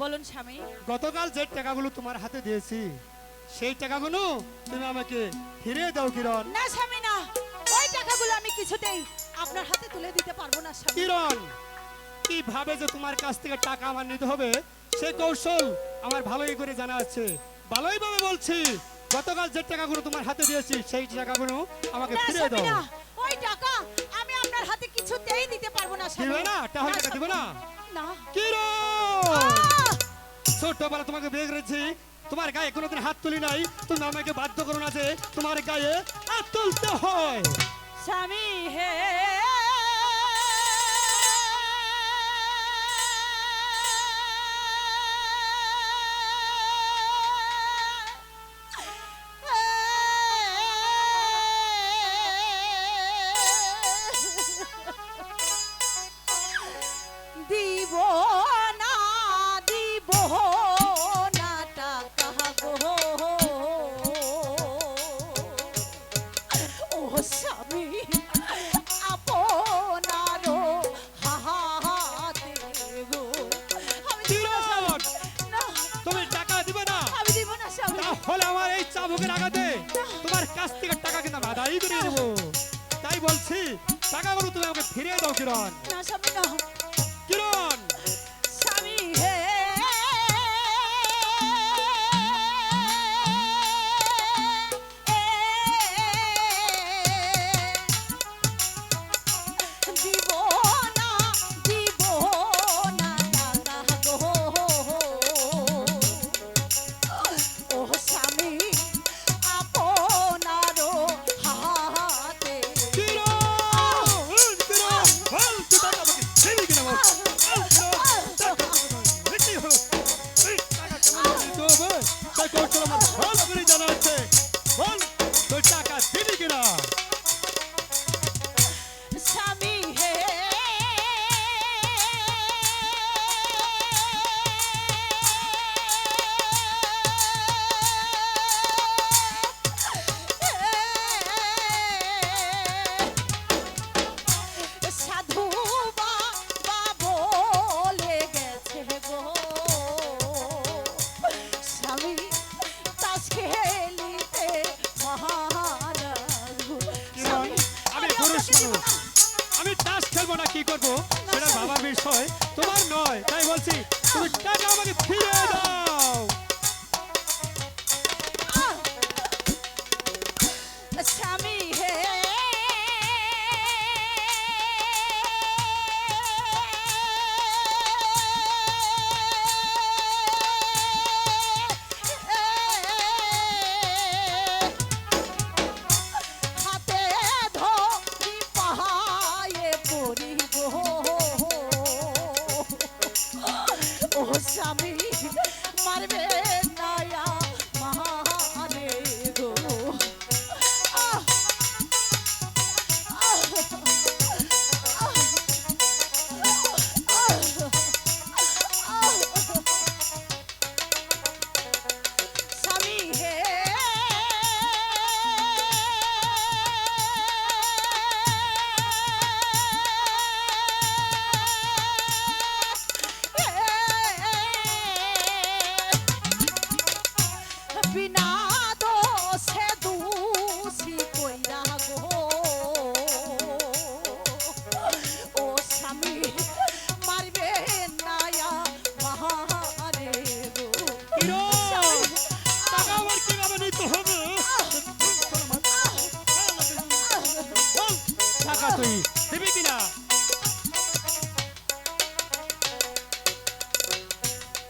বলুন স্বামী। গতকাল যে টাকাগুলো তোমার হাতে দিয়েছি সেই টাকাগুলো তুমি আমাকে ফিরিয়ে দাও কিরণ। না স্বামী না। ওই টাকাগুলো আমি কিছুতেই আপনার হাতে তুলে দিতে পারব না স্বামী। কিরণ কীভাবে যে তোমার কাছ থেকে টাকা আমার নিতে হবে সে কৌশল আমার ভালোই করে জানা আছে। ভালোই ভাবে বলছি গতকাল যে টাকাগুলো তোমার হাতে দিয়েছি সেই টাকাগুলো আমাকে স্বামী দাও। কিছুতেই দিতে পারব না স্বামী। দিবে না? টাকা দিবে না? না। কি রে ছোটবেলা তোমাকে বিয়ে করেছি। তোমার গায়ে কোনোদিন হাত তুলি নাই। তুমি আমাকে বাধ্য করো না যে তোমার গায়ে হাত তুলতে হয়। স্বামী হে স্বামী আপনারও হাতে গো আমি দিব না। তুমি টাকা দিবে না। আমি দিব না স্বামী। তাহলে আমার এই চাবুকের আঘাতে তোমার কাছ থেকে টাকা কিন্তু আমি আদায় করে দেবো। তাই বলছি টাকাগুলো তুমি আমাকে ফিরিয়ে দাও কিরণ। না স্বামী না। কৌশল আমি তাস খেলব না, কি করব? সেটা বাবার বিষয়, তোমার নয়, তাই বলছি, তুমি টাকা আমাকে ফিরে দাও। স্বামী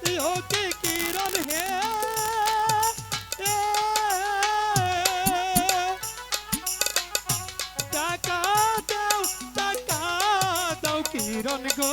এ, টাকা দাও টাকা দাও কিরণ গো